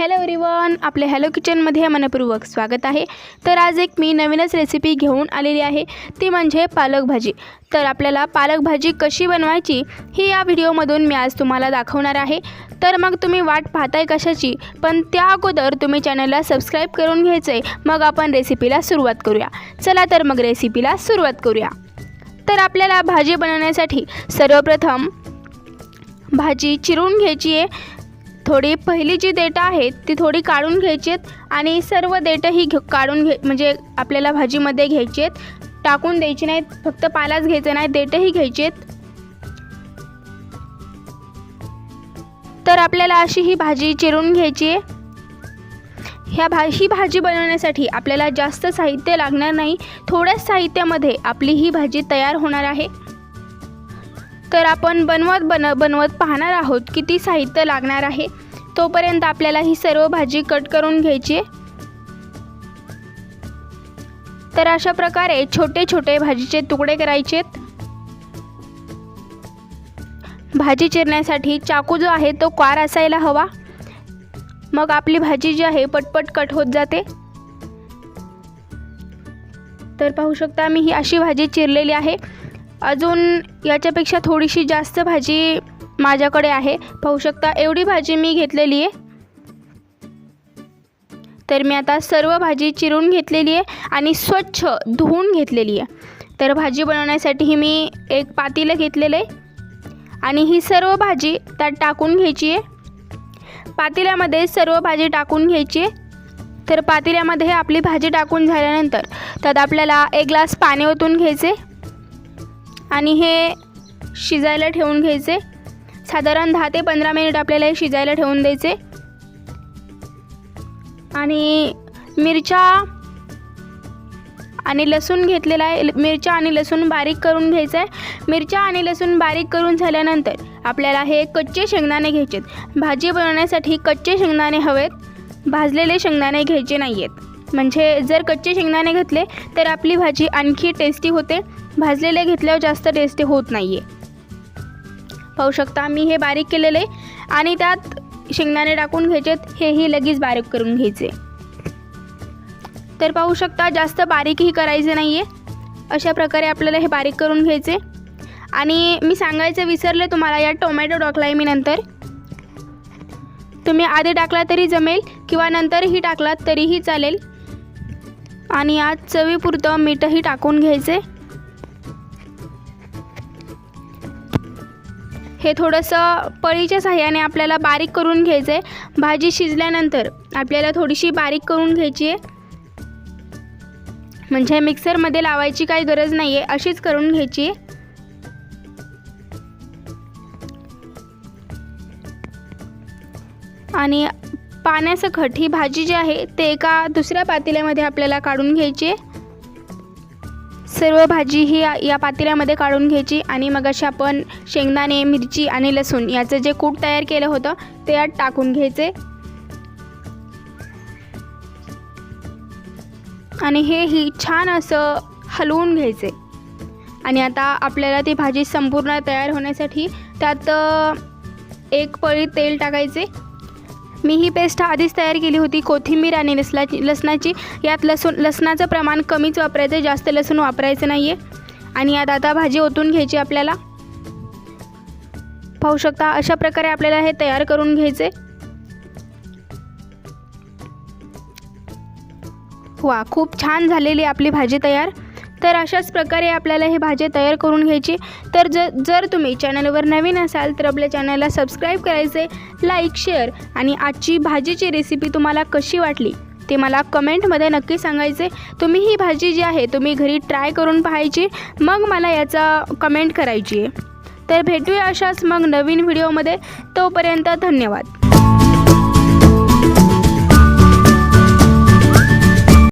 Hello everyone आपल्या hello किचनमध्ये मनपूर्वक स्वागत आहे. तर आज एक मी नवीनच रेसिपी घेऊन आलेली आहे ती म्हणजे पालक भाजी. तर आपल्याला पालक भाजी कशी बनवायची ही या व्हिडिओमधून मी आज तुम्हाला दाखवणार आहे. तर मग तुम्ही वाट पाहताय कशाची पण त्या अगोदर तुम्ही चॅनलला सबस्क्राईब करून घ्यायचं आहे मग आपण रेसिपीला सुरुवात करूया. चला तर मग रेसिपीला सुरुवात करूया. तर आपल्याला भाजी बनवण्यासाठी सर्वप्रथम भाजी चिरून घ्यायची आहे. थोडी पहिली जी देठं आहेत ती थोडी काढून घ्यायची आहेत आणि सर्व देठं ही घे काढून घे म्हणजे आपल्याला भाजीमध्ये घ्यायची आहेत टाकून द्यायची नाहीत फक्त पालाच घ्यायचं नाही देठंही घ्यायची आहेत तर आपल्याला अशी ही भाजी चिरून घ्यायची आहे. ह्या भा ही भाजी बनवण्यासाठी आपल्याला जास्त साहित्य लागणार नाही. थोड्याच साहित्यामध्ये आपली ही भाजी तयार होणार आहे. तर आपण बनवत बन बनवत पाहणार आहोत किती साहित्य लागणार आहे. तोपर्यंत आपल्याला ही सर्व भाजी कट करून घ्यायची आहे. तर अशा प्रकारे छोटे छोटे भाजीचे तुकडे करायचे आहेत. भाजी चिरण्यासाठी चाकू जो आहे तो क्वार असायला हवा. मग आपली भाजी जी आहे पटपट कट होत जाते. तर पाहू शकता मी ही अशी भाजी चिरलेली आहे. अजून याच्यापेक्षा थोडीशी जास्त भाजी माझ्याकडे आहे. पाहू शकता एवढी भाजी मी घेतलेली आहे. तर मी आता सर्व भाजी चिरून घेतलेली आहे आणि स्वच्छ धुवून घेतलेली आहे. तर भाजी बनवण्यासाठी मी एक पातेलं घेतलेलं आहे आणि ही सर्व भाजी त्यात टाकून घ्यायची आहे. पातेल्यामध्ये सर्व भाजी टाकून घ्यायची आहे. तर पातेल्यामध्ये आपली भाजी टाकून झाल्यानंतर त्यात आपल्याला एक ग्लास पाणी ओतून घ्यायचे. आणि हे शिजायला ठेवून घ्यायचे. साधारण दहा ते पंधरा मिनिट आपल्याला हे शिजायला ठेवून द्यायचे. आणि मिरच्या आणि लसूण घेतलेला आहे. मिरच्या आणि लसूण बारीक करून घ्यायचं आहे मिरच्या आणि लसूण बारीक करून झाल्यानंतर आपल्याला हे कच्चे शेंगदाणे घ्यायचे आहेत भाजी बनवण्यासाठी कच्चे शेंगदाणे हवेत. भाजलेले शेंगदाणे घ्यायचे नाही आहेत म्हणजे जर कच्चे शेंगदाणे घेतले तर आपली भाजी आणखी टेस्टी होते. भाजलेले घेतल्यावर जास्त टेस्टी होत नाही आहे पाहू शकता मी हे बारीक केलेले आणि त्यात शेंगदाणे टाकून घ्यायचे हेही लगेच बारीक करून घ्यायचे. तर पाहू शकता जास्त बारीकही करायचे नाही आहे अशा प्रकारे आपल्याला हे बारीक करून घ्यायचे. आणि मी सांगायचं विसरले तुम्हाला यात टोमॅटो टाकला आहे मी नंतर. तुम्ही आधी टाकला तरी जमेल किंवा नंतरही टाकलात तरीही चालेल. आणि आज चवीपुरतं मीठही टाकून घ्यायचे. हे थोडंसं पळीच्या साह्याने आपल्याला बारीक करून घ्यायचं आहे भाजी शिजल्यानंतर आपल्याला थोडीशी बारीक करून घ्यायची आहे. म्हणजे मिक्सरमध्ये लावायची काही गरज नाही आहे अशीच करून घ्यायची आहे. आणि पाण्यासकट ही भाजी जी आहे ते एका दुसऱ्या पातेल्यामध्ये आपल्याला काढून घ्यायची आहे. सर्व भाजी ही या या पातेल्यामध्ये काढून घ्यायची आणि मग अशी आपण शेंगदाणे मिरची आणि लसूण याचं जे कूट तयार केलं होतं ते यात टाकून घ्यायचे. आणि हे ही छान असं हलवून घ्यायचे. आणि आता आपल्याला ती भाजी संपूर्ण तयार होण्यासाठी त्यात एक पळी तेल टाकायचे. मी ही पेस्ट आधीच तयार केली होती. कोथिंबीर आणि लसणाची लसणाची यात लसूण लसणाचं प्रमाण कमीच वापरायचं जास्त लसूण वापरायचं नाही आहे आणि यात आता भाजी ओतून घ्यायची आपल्याला. पाहू शकता अशा प्रकारे आपल्याला हे तयार करून घ्यायचे. वा खूप छान झालेली आपली भाजी तयार. तर अशाच प्रकारे आपल्याला हे भाजी तयार करून घ्यायची. तर ज जर तुम्ही चॅनलवर नवीन असाल तर आपल्या चॅनलला सबस्क्राईब करायचे लाईक शेअर आणि आजची भाजीची रेसिपी तुम्हाला कशी वाटली ते मला कमेंटमध्ये नक्की सांगायचे. तुम्ही ही भाजी जी आहे तुम्ही घरी ट्राय करून पाहायची मग मला याचा कमेंट करायची. आहे तर भेटूया अशाच मग नवीन व्हिडिओमध्ये. तोपर्यंत धन्यवाद.